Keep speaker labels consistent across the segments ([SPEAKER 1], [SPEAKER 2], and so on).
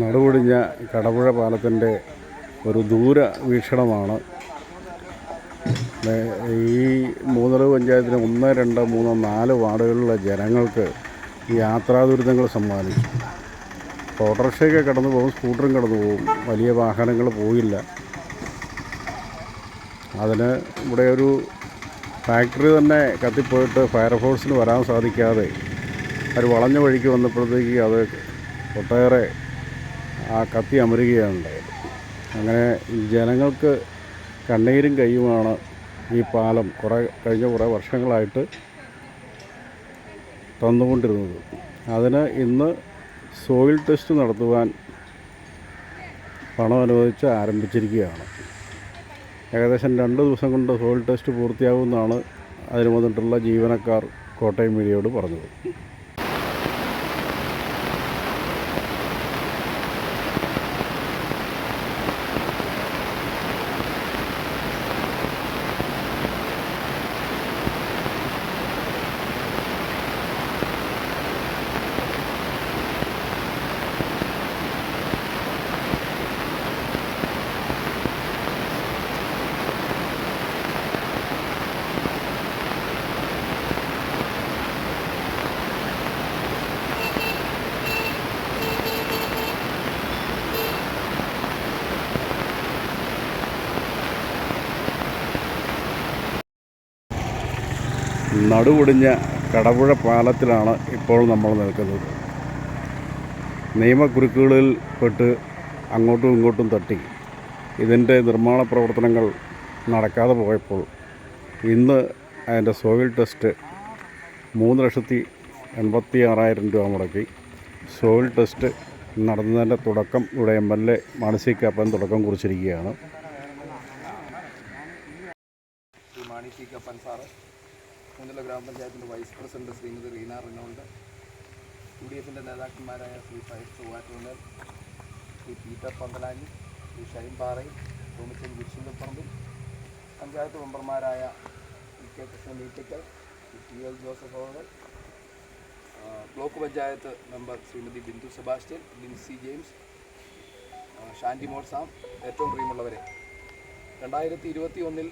[SPEAKER 1] നടുവൊടിഞ്ഞ കടപുഴ പാലത്തിന്റെ ഒരു ദൂര വീക്ഷണമാണ്. ഈ മൂന്നര പഞ്ചായത്തിലെ ഒന്ന് രണ്ട് മൂന്ന് നാല് വാർഡുകളിലെ ജനങ്ങൾക്ക് യാത്രാ ദുരിതങ്ങൾ സമ്മാനിച്ചു. ഓട്ടോറിക്ഷയൊക്കെ കടന്നു പോകും സ്കൂട്ടറും കടന്നു പോകും. വലിയ വാഹനങ്ങൾ പോയില്ല. അതിന് ഇവിടെ ഒരു ഫാക്ടറി തന്നെ കത്തിപ്പോയിട്ട് ഫയർഫോഴ്സിന് വരാൻ സാധിക്കാതെ അവർ വളഞ്ഞ വഴിക്ക് വന്നപ്പോഴത്തേക്ക് അത് ഒട്ടേറെ ആ കത്തി അമരുകയാണ്. ഉണ്ടായത് അങ്ങനെ ജനങ്ങൾക്ക് കണ്ണീരും കയ്യുമാണ് ഈ പാലം കുറേ കഴിഞ്ഞ കുറേ വർഷങ്ങളായിട്ട് തന്നുകൊണ്ടിരുന്നത്. അതിന് ഇന്ന് സോയിൽ ടെസ്റ്റ് നടത്തുവാൻ പണം അനുവദിച്ച് ആരംഭിച്ചിരിക്കുകയാണ്. ഏകദേശം രണ്ട് ദിവസം കൊണ്ട് സോയിൽ ടെസ്റ്റ് പൂർത്തിയാകുമെന്നാണ് അതിന് വന്നിട്ടുള്ള ജീവനക്കാർ കോട്ടയം മീഡിയയോട് പറഞ്ഞത്. നടുവൊടിഞ്ഞ കടപുഴ പാലത്തിലാണ് ഇപ്പോൾ നമ്മൾ നിൽക്കുന്നത്. നിയമക്കുരുക്കുകളിൽ പെട്ട് അങ്ങോട്ടും ഇങ്ങോട്ടും തട്ടി. ഇതിന്റെ നിർമ്മാണ പ്രവർത്തനങ്ങൾ നടക്കാതെ പോയപ്പോൾ ഇന്ന് അതിന്റെ സോയിൽ ടെസ്റ്റ് മൂന്ന് ലക്ഷത്തി എൺപത്തി ആറായിരം രൂപ മുടക്കി. സോയിൽ ടെസ്റ്റ് നടന്നതിന്റെ തുടക്കം ഇവിടെ എം എൽ എ മാനസി തുടക്കം കുറിച്ചിരിക്കുകയാണ്.
[SPEAKER 2] Mani C Kappan sir. Kunnala ഗ്രാമപഞ്ചായത്തിന്റെ vice president Shrimati Reena Rinold U D എഫിന്റെ നേതാക്കന്മാരായ ശ്രീ ഫൈസ് ചൊവ്വാറ്റൂന്നൽ ശ്രീ പീറ്റർ പന്തലാനി ശ്രീ ഷൈൻ പാറയിൽ തോമച്ചൻ വിരിശുന്തപ്പറമ്പിൽ പഞ്ചായത്ത് മെമ്പർമാരായ E. K. Krishnan Meettikkal Shri T L. Joseph അവർ block panchayat member Shrimati Bindu Sebastian Lincy James Shandy മോൾസാം ഏറ്റവും പ്രിയമുള്ളവരെ. രണ്ടായിരത്തി ഇരുപത്തി ഒന്നിൽ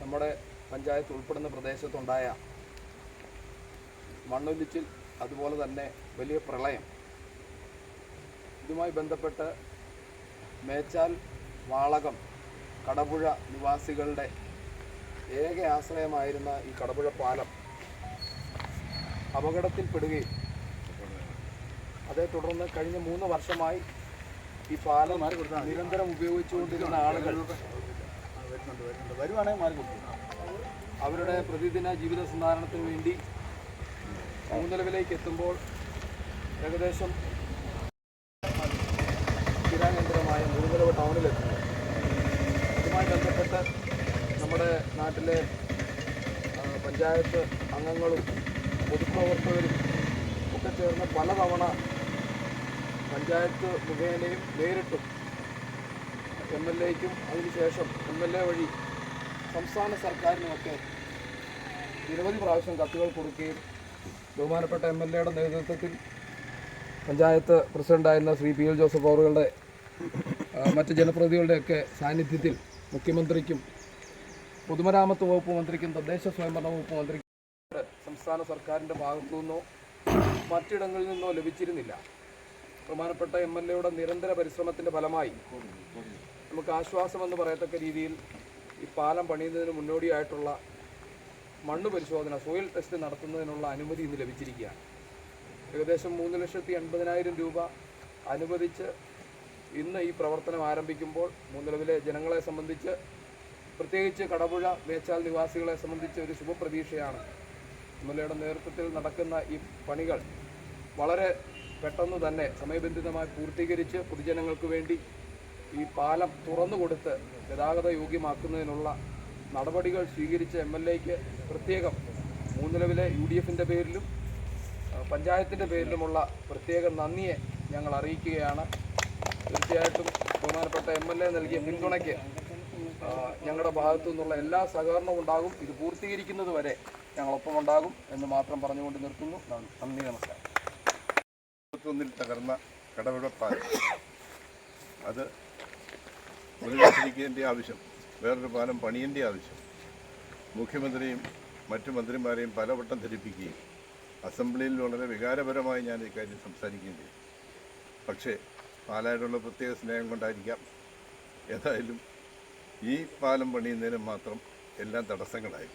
[SPEAKER 2] നമ്മുടെ പഞ്ചായത്ത് ഉൾപ്പെടുന്ന പ്രദേശത്തുണ്ടായ മണ്ണൊലിച്ചിൽ അതുപോലെ തന്നെ വലിയ പ്രളയം. ഇതുമായി ബന്ധപ്പെട്ട് മേച്ചാൽ വാളകം കടപുഴ നിവാസികളുടെ ഏക ആശ്രയമായിരുന്ന ഈ കടപുഴ പാലം അപകടത്തിൽപ്പെടുകയും അതേ തുടർന്ന് കഴിഞ്ഞ മൂന്ന് വർഷമായി ഈ പാലം നിരന്തരം ഉപയോഗിച്ചുകൊണ്ടിരുന്ന ആളുകൾ
[SPEAKER 3] വരുവാണെങ്കിൽ മാറി കൊടുക്കും.
[SPEAKER 2] അവരുടെ പ്രതിദിന ജീവിത സന്ധാരണത്തിന് വേണ്ടി മൂന്നിലവിലേക്ക് എത്തുമ്പോൾ ഏകദേശം സ്ഥിരാകേന്ദ്രമായ മൂന്നിലവ് ടൗണിലെത്തുന്നു. അതുമായി ബന്ധപ്പെട്ട് നമ്മുടെ നാട്ടിലെ പഞ്ചായത്ത് അംഗങ്ങളും പൊതുപ്രവർത്തകരും ഒക്കെ ചേർന്ന് പലതവണ പഞ്ചായത്ത് മുഖേനയും നേരിട്ടും എം എൽ എക്കും അതിനുശേഷം എം എൽ എ വഴി സംസ്ഥാന സർക്കാരിനുമൊക്കെ നിരവധി പ്രാവശ്യം കത്തുകൾ കൊടുക്കുകയും ബഹുമാനപ്പെട്ട എം എൽ എയുടെ നേതൃത്വത്തിൽ പഞ്ചായത്ത് പ്രസിഡന്റായിരുന്ന ശ്രീ പി എൽ ജോസഫ് അവറുകളുടെ മറ്റ് ജനപ്രതിനിധികളുടെയൊക്കെ സാന്നിധ്യത്തിൽ മുഖ്യമന്ത്രിക്കും പൊതുമരാമത്ത് വകുപ്പ് മന്ത്രിക്കും തദ്ദേശ സ്വയംഭരണ വകുപ്പ് മന്ത്രിക്കും സംസ്ഥാന സർക്കാരിന്റെ ഭാഗത്തു നിന്നോ മറ്റിടങ്ങളിൽ നിന്നോ ലഭിച്ചിരുന്നില്ല. ബഹുമാനപ്പെട്ട എം എൽ എയുടെ നിരന്തര പരിശ്രമത്തിന്റെ ഫലമായി നമുക്ക് ആശ്വാസമെന്ന് പറയത്തക്ക രീതിയിൽ ഈ പാലം പണിയുന്നതിന് മുന്നോടിയായിട്ടുള്ള മണ്ണ് പരിശോധന സോയിൽ ടെസ്റ്റ് നടത്തുന്നതിനുള്ള അനുമതി ഇന്ന് ലഭിച്ചിരിക്കുകയാണ്. ഏകദേശം മൂന്ന് ലക്ഷത്തി എൺപതിനായിരം രൂപ അനുവദിച്ച് ഇന്ന് ഈ പ്രവർത്തനം ആരംഭിക്കുമ്പോൾ മൂന്നിലവിലെ ജനങ്ങളെ സംബന്ധിച്ച് പ്രത്യേകിച്ച് കടപുഴ മേച്ചാൽ നിവാസികളെ സംബന്ധിച്ച് ഒരു ശുഭപ്രതീക്ഷയാണ്. എം എൽ എയുടെ നേതൃത്വത്തിൽ നടക്കുന്ന ഈ പണികൾ വളരെ പെട്ടെന്ന് തന്നെ സമയബന്ധിതമായി പൂർത്തീകരിച്ച് പൊതുജനങ്ങൾക്ക് വേണ്ടി ഈ പാലം തുറന്നു കൊടുത്ത് ഗതാഗത യോഗ്യമാക്കുന്നതിനുള്ള നടപടികൾ സ്വീകരിച്ച എം എൽ എക്ക് പ്രത്യേകം മൂന്നിലവിലെ യു ഡി എഫിന്റെ പേരിലും പഞ്ചായത്തിന്റെ പേരിലുമുള്ള പ്രത്യേക നന്ദിയെ ഞങ്ങൾ അറിയിക്കുകയാണ്. തീർച്ചയായിട്ടും ബഹുമാനപ്പെട്ട എം എൽ എ നൽകിയ പിന്തുണയ്ക്ക് ഞങ്ങളുടെ ഭാഗത്തു നിന്നുള്ള എല്ലാ സഹകരണവും ഉണ്ടാകും. ഇത് പൂർത്തീകരിക്കുന്നത് വരെ ഞങ്ങളൊപ്പം ഉണ്ടാകും എന്ന് മാത്രം പറഞ്ഞുകൊണ്ട് നിർത്തുന്നു. നന്ദി നമസ്കാരം.
[SPEAKER 3] തകർന്ന കടവിടപ്പാലം അത് പുനരുദ്ധരിക്കേണ്ട ആവശ്യം വേറൊരു പാലം പണിയേണ്ട ആവശ്യം. മുഖ്യമന്ത്രിയും മറ്റു മന്ത്രിമാരെയും പലവട്ടം ധരിപ്പിക്കുകയും അസംബ്ലിയിൽ വളരെ വികാരപരമായി ഞാൻ ഇക്കാര്യം സംസാരിക്കുകയും ചെയ്തു. പക്ഷേ പാലായിട്ടുള്ള പ്രത്യേക സ്നേഹം കൊണ്ടായിരിക്കാം. ഏതായാലും ഈ പാലം പണിയുന്നതിന് മാത്രം എല്ലാം തടസ്സങ്ങളായി.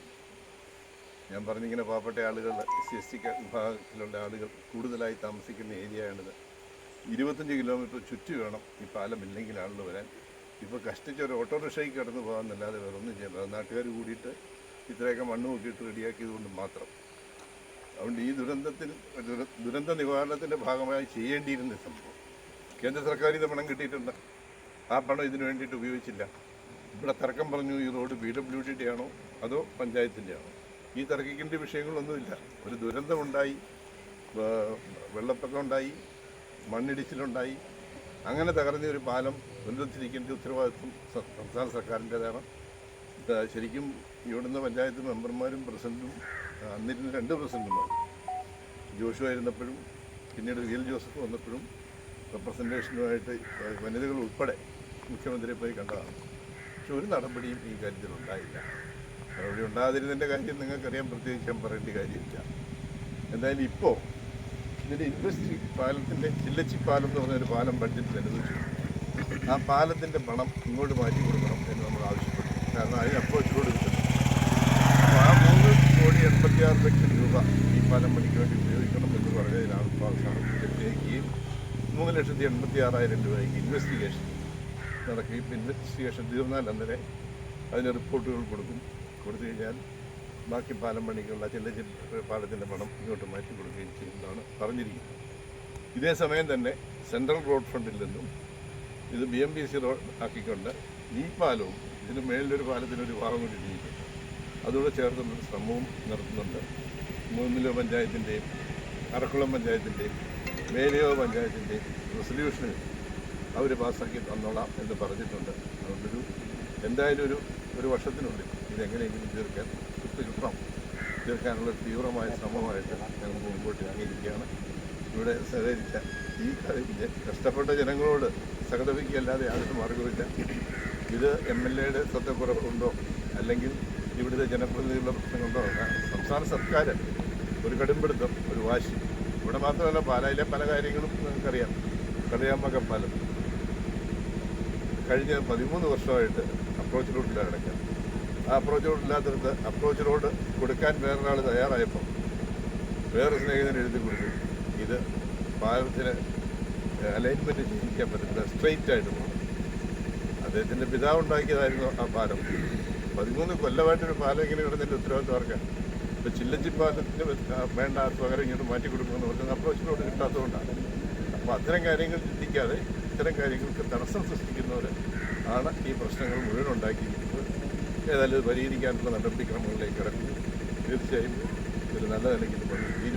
[SPEAKER 3] ഞാൻ പറഞ്ഞിങ്ങനെ പാവപ്പെട്ട ആളുകൾ എസ് എസ് ടി വിഭാഗത്തിലുള്ള ആളുകൾ കൂടുതലായി താമസിക്കുന്ന ഏരിയയാണിത്. ഇരുപത്തഞ്ച് കിലോമീറ്റർ ചുറ്റി വേണം ഈ പാലം ഇല്ലെങ്കിൽ ആളുകൾ വരാൻ. ഇപ്പോൾ കഷ്ടിച്ച് ഒരു ഓട്ടോറിക്ഷയ്ക്ക് കടന്നു പോകാമെന്നല്ലാതെ വേറെ ഒന്നും പറ്റില്ല. നാട്ടുകാർ കൂടിയിട്ട് ഇത്രയൊക്കെ മണ്ണ് നോക്കിയിട്ട് റെഡിയാക്കിയത് കൊണ്ട് മാത്രം. അതുകൊണ്ട് ഈ ദുരന്തത്തിൽ ദുരന്ത നിവാരണത്തിന്റെ ഭാഗമായി ചെയ്യേണ്ടിയിരുന്ന സംഭവം. കേന്ദ്ര സർക്കാർ ഇത് പണം കിട്ടിയിട്ടുണ്ട്? ആ പണം ഇതിനു വേണ്ടിയിട്ട് ഉപയോഗിച്ചില്ല. ഇവിടെ തർക്കം പറഞ്ഞു ഈ റോഡ് ബി ഡബ്ല്യു ഡിയുടെ ആണോ അതോ പഞ്ചായത്തിന്റെ ആണോ ഈ തർക്കിക്കേണ്ട വിഷയങ്ങളൊന്നുമില്ല. ഒരു ദുരന്തമുണ്ടായി ഉണ്ടായി വെള്ളപ്പൊക്കം ഉണ്ടായി മണ്ണിടിച്ചിലുണ്ടായി അങ്ങനെ തകർന്ന ഒരു പാലം പുനരുദ്ധരിക്കേണ്ട ഉത്തരവാദിത്വം സംസ്ഥാന സർക്കാരിന്റേതാണ്. ശരിക്കും ഇവിടുന്ന് പഞ്ചായത്ത് മെമ്പർമാരും പ്രസിഡന്റും അന്നിരുന്ന രണ്ട് പ്രസിഡന്റുമാരും ജോഷു ആയിരുന്നപ്പോഴും പിന്നീട് വി എൽ ജോസഫ് വന്നപ്പോഴും റെപ്രസെന്റേഷനുമായിട്ട് വനിതകൾ ഉൾപ്പെടെ മുഖ്യമന്ത്രിയെ പോയി കണ്ടതാണ്. പക്ഷെ ഒരു നടപടിയും ഈ കാര്യത്തിൽ ഉണ്ടായില്ല. നടപടി ഉണ്ടാകാതിരുന്നതിന്റെ കാര്യം നിങ്ങൾക്കറിയാൻ പ്രത്യേകിച്ച് ഞാൻ പറയേണ്ട കാര്യമില്ല. എന്തായാലും ഇപ്പോൾ ഇതിന്റെ ഇൻവെസ്റ്റ് പാലത്തിന്റെ ചില്ലച്ചി പാലം എന്ന് പറഞ്ഞൊരു പാലം ബഡ്ജറ്റിൽ അനുവദിച്ചു ആ പാലത്തിന്റെ പണം ഇങ്ങോട്ട് മാറ്റി കൊടുക്കണം എന്ന് നമ്മൾ ആവശ്യപ്പെട്ടു. കാരണം അതിന് അപ്രോച്ച് റോഡ് കിട്ടുന്നു അപ്പോൾ ആ മൂന്ന് കോടി എൺപത്തിയാറ് ലക്ഷം രൂപ ഈ പാലം പണിക്ക് വേണ്ടി ഉപയോഗിക്കണം എന്ന് പറഞ്ഞതിനാണ് ഇപ്പോൾ അവസാനം പ്രത്യേകിക്കുകയും മൂന്ന് ലക്ഷത്തി എൺപത്തി ആറായിരം രൂപയ്ക്ക് ഇൻവെസ്റ്റിഗേഷൻ നടക്കുകയും ഇപ്പം ഇൻവെസ്റ്റിഗേഷൻ തീർന്നാൽ അന്നേരം അതിന് റിപ്പോർട്ടുകൾ കൊടുക്കും. കൊടുത്തു കഴിഞ്ഞാൽ ബാക്കി പാലം പണിക്കുള്ള ചില പാലത്തിന്റെ പണം ഇങ്ങോട്ട് മാറ്റി കൊടുക്കുകയും ചെയ്യുന്നതാണ് പറഞ്ഞിരിക്കുന്നത്. ഇതേ സമയം തന്നെ സെൻട്രൽ റോഡ് ഫണ്ടിൽ നിന്നും ഇത് B M B C road ആക്കിക്കൊണ്ട് ഈ പാലവും ഇതിന് മേളിലൊരു പാലത്തിനൊരു ഭാഗം കൂടി ഇടിയിട്ടുണ്ട്. അതോടെ ചേർത്തുള്ള ശ്രമവും നടത്തുന്നുണ്ട്. മൂന്നിലോ പഞ്ചായത്തിന്റെയും അറക്കുളം പഞ്ചായത്തിന്റെയും മേലിയോ പഞ്ചായത്തിന്റെയും റെസൊല്യൂഷനിൽ അവർ പാസ്സാക്കി തന്നോളാം എന്ന് പറഞ്ഞിട്ടുണ്ട്. അതുകൊണ്ടൊരു എന്തായാലും ഒരു ഒരു വർഷത്തിനുള്ളിൽ ഇതെങ്ങനെയെങ്കിലും തീർക്കാൻ കിട്ടണം തീർക്കാനുള്ള തീവ്രമായ ശ്രമമായിട്ട് ഞങ്ങൾ മുമ്പോട്ട് ഇറങ്ങിയിരിക്കുകയാണ്. ഇവിടെ സഹകരിച്ച ഈ കഷ്ടപ്പെട്ട ജനങ്ങളോട് സഹതപിക്കുകയല്ലാതെ യാതൊരു മാർഗമില്ല ഇത് എം എൽ എയുടെ ശ്രദ്ധക്കുറവുണ്ടോ അല്ലെങ്കിൽ ഇവിടുത്തെ ജനപ്രതിനിധികളുടെ പ്രശ്നങ്ങളുണ്ടോ. സംസ്ഥാന സർക്കാർ ഒരു കടുംപിടുത്തം ഒരു വാശി. ഇവിടെ മാത്രമല്ല പാലായിലെ പല കാര്യങ്ങളും നിങ്ങൾക്കറിയാം. കടയാമ്പക പാലം. കഴിഞ്ഞ പതിമൂന്ന് വർഷമായിട്ട് അപ്രോച്ച് റോഡില്ല കിടക്കുക ആ അപ്രോച്ച് റോഡില്ലാത്തടത്ത് അപ്രോച്ച് റോഡ് കൊടുക്കാൻ വേറൊരാൾ തയ്യാറായപ്പോൾ വേറെ സ്നേഹിതൻ എഴുതി കൊടുത്തു. ഇത് ഭാരതത്തിന് അലൈൻമെന്റ് ചെയ്യിക്കാൻ പറ്റില്ല സ്ട്രെയിറ്റ് ആയിട്ട് പോകണം അദ്ദേഹത്തിന്റെ പിതാവ് ഉണ്ടാക്കിയതായിരുന്നു ആ പാലം. പതിമൂന്ന് കൊല്ലമായിട്ടൊരു പാലം ഇങ്ങനെ കിടന്നതിന്റെ ഉത്തരവാദിത്വം ആർക്കാണ് ഇപ്പോൾ ചില്ലച്ചി പാലത്തിന് വേണ്ട പകരം ഇങ്ങോട്ട് മാറ്റി കൊടുക്കുമെന്ന് പറഞ്ഞാൽ അപ്രോച്ചിനോട് കിട്ടാത്തതുകൊണ്ടാണ്. അപ്പോൾ അത്തരം കാര്യങ്ങൾ ചിന്തിക്കാതെ ഇത്തരം കാര്യങ്ങൾക്ക് തടസ്സം സൃഷ്ടിക്കുന്നവർ ആണ് ഈ പ്രശ്നങ്ങൾ മുഴുവൻ ഉണ്ടാക്കിയിരിക്കുന്നത്. ഏതായാലും ഇത് പരിഹരിക്കാനുള്ള നടപടിക്രമങ്ങളിലേക്ക് കിടക്കുന്നു. തീർച്ചയായും ഒരു നല്ല നിലയ്ക്ക് ഇത് പ്രതീക്ഷയുണ്ട്